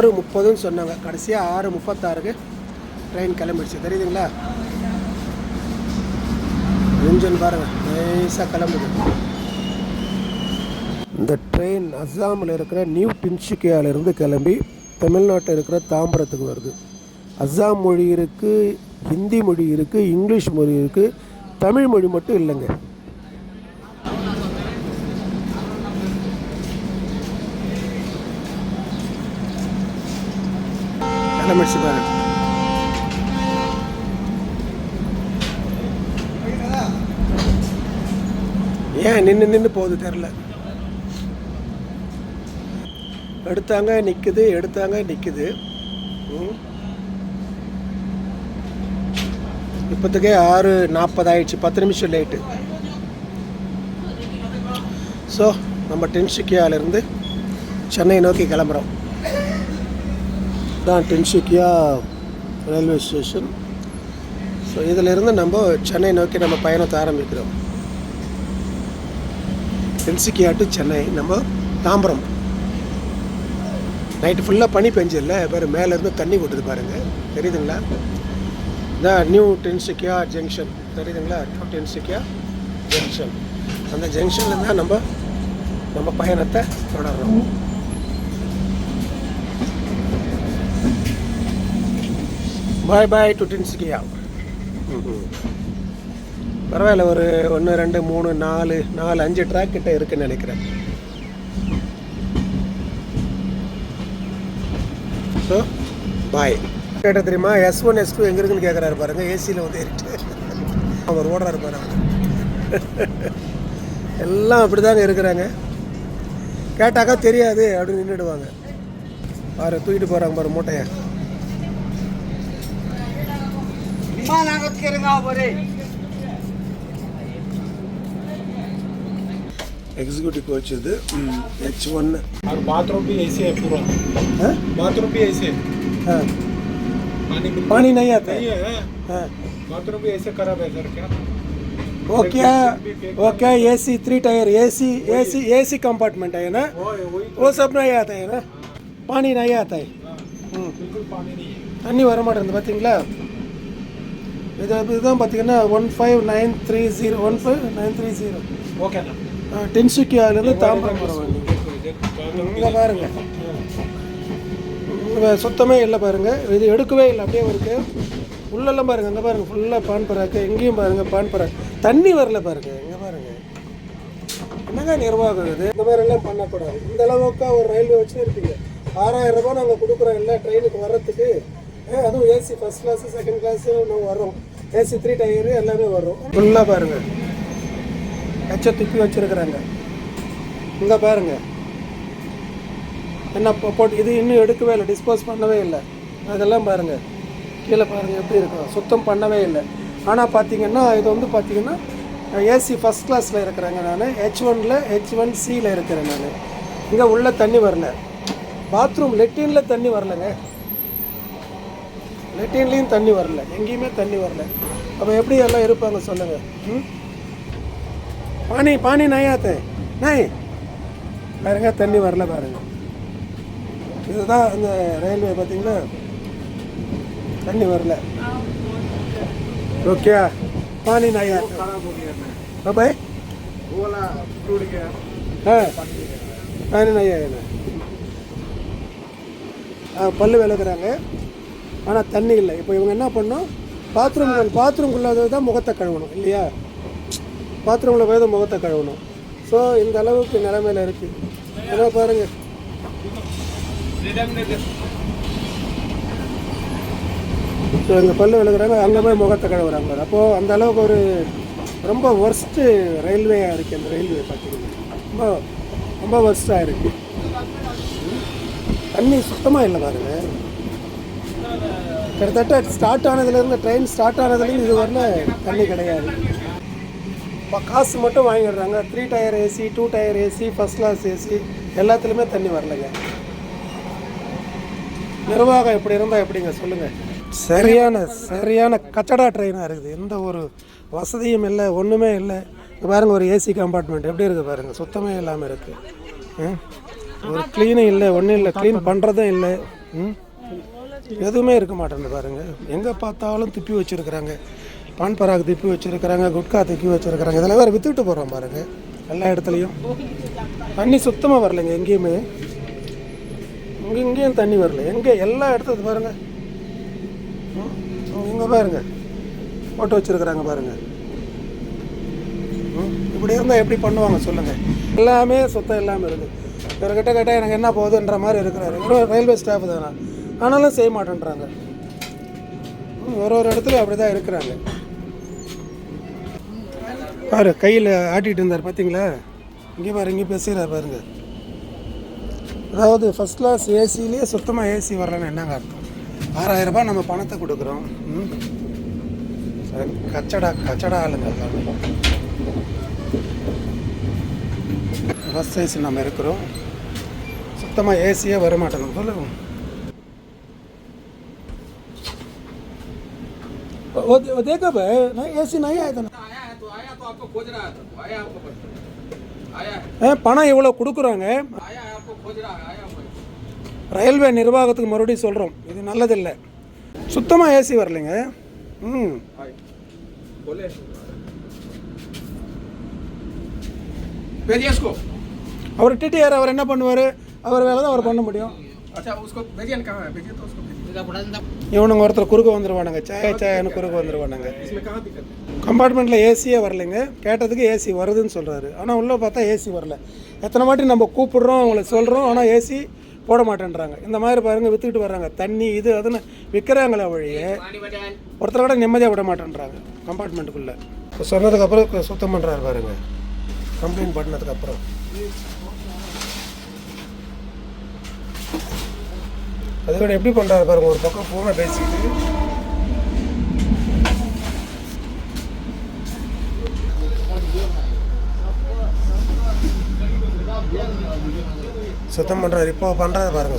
ஆறு முப்பதுன்னு சொன்னாங்க. கடைசியாக ஆறு முப்பத்தாறுக்கு ட்ரெயின் கிளம்பிடுச்சு. தெரியுதுங்களா? இன்ஜின் பாருங்கள் நைஸாக கிளம்புது. இந்த ட்ரெயின் அஸ்ஸாமில் இருக்கிற நியூ டின்ஷிகியாவிலிருந்து கிளம்பி தமிழ்நாட்டில் இருக்கிற தாம்பரத்துக்கு வருது. அஸ்ஸாம் மொழி இருக்குது ஹிந்தி மொழி இருக்குது இங்கிலீஷ் மொழி இருக்குது தமிழ் மொழி மட்டும் இல்லைங்க. கிளம்பிடுச்சு பாருங்க ஏன் நின்று நின்று போகுது தெரில எடுத்தாங்க நிற்குது எடுத்தாங்க நிற்குது இப்போத்துக்கே ஆறு நாற்பது ஆயிடுச்சு பத்து நிமிஷம் லேட்டு ஸோ நம்ம டென்ஷிக்கியாவிலேருந்து சென்னை நோக்கி கிளம்புறோம். தான் டென்ஷிக்கியா ரயில்வே ஸ்டேஷன் ஸோ இதிலிருந்து நம்ம சென்னை நோக்கி நம்ம பயணத்தை ஆரம்பிக்கிறோம். டென்சிக்கியா டு சென்னை நம்ம தாம்பரம். நைட்டு ஃபுல்லாக பனி பெஞ்சில்ல பேர் மேலேருந்து தண்ணி கொட்டுது பாருங்கள் தெரியுதுங்களா? இதான் நியூ டென்சிக்கியா ஜங்ஷன் தெரியுதுங்களா? நியூ டென்சிக்கியா ஜங்ஷன் அந்த ஜங்ஷனில் தான் நம்ம நம்ம பயணத்தை தொடர்றோம். பாய் பாய் டு டின்ஸ்கியா பரவாயில்ல ஒரு ஒன்று ரெண்டு மூணு நாலு நாலு அஞ்சு ட்ராக் கிட்ட இருக்குன்னு நினைக்கிறேன். ஸோ பாய் கேட்ட தெரியுமா? எஸ் ஒன் எஸ் டூ எங்கே இருக்குன்னு கேட்குறாரு பாருங்க. ஏசியில் வந்து ஏறிட்டு. அவர் ஓடுறாரு பாருங்க. எல்லாம் அப்படி தாங்க இருக்கிறாங்க. கேட்டாக்கா தெரியாது அப்படின்னு நின்றுடுவாங்க. பாரு தூக்கிட்டு போகிறாங்க பாரு மூட்டையை. एग्जीक्यूटिव कोच है एच वन और बाथरूम भी ऐसे है पूरा। हाँ? है? बाथरूम भी ऐसे है। हाँ। पानी पानी नहीं आता नहीं है। हाँ। बाथरूम भी ऐसे खराब है सर क्या? वो क्या वो क्या A three tier A C A compartment है ना? हाँ, तो। वो सब नहीं आता है ना? हाँ। पानी नहीं आता है। தண்ணி வரமாட்டேங்குது பார்த்தீங்களா இதுதான் பார்த்தீங்கன்னா one five nine three zero one five nine three zero okay டென்சுக்கியாலேருந்து Tambaram இங்கே பாருங்கள் சுத்தமே இல்லை பாருங்கள் இது எடுக்கவே இல்லை அப்படியே இருக்குது உள்ளெல்லாம் பாருங்கள் அங்கே பாருங்கள் ஃபுல்லாக பான் பராக்கு எங்கேயும் பாருங்கள் பான் பராக்கு தண்ணி வரல பாருங்கள் இங்கே பாருங்கள் என்னங்க நிர்வாகம் இது? இந்த மாதிரி எல்லாம் பண்ணக்கூடாது. இந்த அளவுக்கு ஒரு ரயில்வே வச்சு இருப்பீங்க ஆறாயிரம் ரூபாய் நாங்கள் கொடுக்குறோம் இல்லை ட்ரெயினுக்கு வர்றதுக்கு. அதுவும் AC first class second class நாங்கள் வரோம். ஏசி த்ரீ டயரு எல்லாமே வரும். ஃபுல்லாக பாருங்க. எச்ச துப்பி வச்சுருக்குறாங்க. இங்கே பாருங்க. என்ன போட்டு இது இன்னும் எடுக்கவே இல்லை டிஸ்போஸ் பண்ணவே இல்லை. அதெல்லாம் பாருங்கள் கீழே பாருங்கள் எப்படி இருக்கும். சுத்தம் பண்ணவே இல்லை. ஆனால் பார்த்தீங்கன்னா இது வந்து பார்த்தீங்கன்னா ஏசி ஃபஸ்ட் கிளாஸில் இருக்கிறேங்க நான். ஹெச் ஒனில் ஹெச் ஒன் சியில் இருக்கிறேன் நான். இங்கே உள்ளே தண்ணி வரல. பாத்ரூம் லெட்டினில் தண்ணி வரலங்க. லெட்டின்லேயும் தண்ணி வரல எங்கேயுமே தண்ணி வரல. அப்போ எப்படி எல்லாம் இருப்பாங்க சொல்லுங்கள் ம்? பானி பானி நையாத்தே நாய் பாருங்க தண்ணி வரல பாருங்க. இதுதான் அந்த ரயில்வே பார்த்திங்கன்னா தண்ணி வரல. ஓகே பானி நாயா பாய் ஆ பானி நாயா பல்லு விளக்குறாங்க. ஆனால் தண்ணி இல்லை. இப்போ இவங்க என்ன பண்ணோம் பாத்ரூம் பாத்ரூம்குள்ளே தான் முகத்தை கழுவணும் இல்லையா? பாத்ரூமில் போய் தான் முகத்தை கழுவணும். ஸோ இந்த அளவுக்கு நிலைமையில் இருக்குது ஏன்னா பாருங்கள் ஸோ இங்கே பல்லு விழுகிறாங்க அங்கே போய் முகத்தை கழுவுறாங்க அப்போது அந்த அளவுக்கு ஒரு ரொம்ப ஒர்ஸ்ட்டு ரயில்வேயாக இருக்குது அந்த ரயில்வே பார்த்தீங்கன்னா ரொம்ப ரொம்ப ஒர்ஸ்ட்டாக இருக்குது தண்ணி சுத்தமாக இல்லை பாருங்கள் கிட்டத்தட்ட ஸ்டார்ட் ஆனதுலேருந்து ட்ரெயின் ஸ்டார்ட் ஆனதுலேருந்து இது வரல தண்ணி கிடையாது. இப்போ காசு மட்டும் வாங்கிடுறாங்க. Three tier AC two tier AC first class AC எல்லாத்துலேயுமே தண்ணி வரலைங்க. நிர்வாகம் எப்படி இருந்தால் எப்படிங்க சொல்லுங்கள் சரியான சரியான கச்சடா ட்ரெயினாக இருக்குது. எந்த ஒரு வசதியும் இல்லை ஒன்றுமே இல்லை. பாருங்கள் ஒரு ஏசி கம்பார்ட்மெண்ட் எப்படி இருக்குது பாருங்கள் சுத்தமே இல்லாமல் இருக்குது ஒரு க்ளீனும் இல்லை ஒன்றும் இல்லை. க்ளீன் பண்ணுறதும் இல்லை. ம்? எதுவுமே இருக்க மாட்டேன்னு பாருங்கள் எங்கே பார்த்தாலும் திப்பி வச்சுருக்குறாங்க. பான் பராக் திப்பி வச்சுருக்குறாங்க குட்கா திப்பி வச்சுருக்குறாங்க. இதெல்லாம் வேறு விற்றுட்டு போகிறோம் பாருங்கள் எல்லா இடத்துலையும். தண்ணி சுத்தமாக வரலைங்க எங்கேயுமே. இங்கே இங்கேயும் தண்ணி வரல. எங்கே எல்லா இடத்துல பாருங்கள் இங்கே பாருங்க. போட்டு வச்சுருக்குறாங்க பாருங்கள் இப்படி இருந்தால் எப்படி பண்ணுவாங்க சொல்லுங்கள் எல்லாமே சுத்தம் இல்லாமல் இருக்குது இவர்கிட்ட கேட்டால் எனக்கு என்ன போகுதுன்ற மாதிரி இருக்கிறாரு. ரயில்வே ஸ்டாஃப் தானே? ஆனாலும் செய்ய மாட்டேன்றாங்க. ஒரு ஒரு இடத்துல அப்படி தான் இருக்கிறாங்க. பாரு கையில் ஆட்டிகிட்டு இருந்தார் பார்த்தீங்களா இங்கே பாரு இங்கே பேசுகிறார் பாருங்க. அதாவது ஃபஸ்ட் கிளாஸ் ஏசிலேயே சுத்தமாக ஏசி வரலன்னு என்னங்க அர்த்தம்? ஆறாயிரம் ரூபாய் நம்ம பணத்தை கொடுக்குறோம். ம். கச்சடா கச்சடா ஆளுங்க ஃபஸ்ட் சைஸ் நம்ம இருக்கிறோம். சுத்தமாக ஏசியே வர மாட்டேங்குது वो वो देखो भाई नहीं एसी नहीं आया था ना आया है तो आया तो आपको खोज रहा था आया आपको पता आया है ஏ, பணம் இவ்வளோ கொடுக்குறாங்க आया है आपको खोज रहा है आया आपको ரயில்வே நிர்வாகத்துக்கு மறுபடியும் சொல்கிறோம் இது நல்லதில்லை சுத்தமாக ஏசி வரலைங்க ம் आए बोले भेजिए इसको அவர் டிடிஆர் அவர் என்ன பண்ணுவார் அவர் வேலை தான் அவர் பண்ண முடியும் இவனுங்க ஒருத்தர் குறுக்க வந்துடுவானுங்க சாய சாயான்னு குறுக்க வந்துடுவானுங்க கம்பார்ட்மெண்ட்டில் ஏசியே வரலைங்க. கேட்டதுக்கு ஏசி வருதுன்னு சொல்கிறாரு ஆனால் உள்ளே பார்த்தா ஏசி வரல. எத்தனை வாட்டி நம்ம கூப்பிடுறோம் அவங்கள சொல்கிறோம் ஆனால் ஏசி போட மாட்டேன்றாங்க. இந்த மாதிரி பாருங்கள் விற்றுக்கிட்டு வர்றாங்க. தண்ணி இது அதுன்னு விற்கிறாங்களே வழியே ஒருத்தர் கூட நிம்மதியாக விட மாட்டேன்றாங்க கம்பார்ட்மெண்ட்டுக்குள்ளே. சொன்னதுக்கப்புறம் சுத்தம் பண்ணுறாரு பாருங்கள் கம்ப்ளைண்ட் பண்ணதுக்கப்புறம் அதோட எப்படி பண்ணுறாரு பாருங்க ஒரு பக்கம் ஃபோனை பேசிக்கிட்டு சுத்தம் பண்ணுறாரு இப்போ பண்ணுறாரு பாருங்க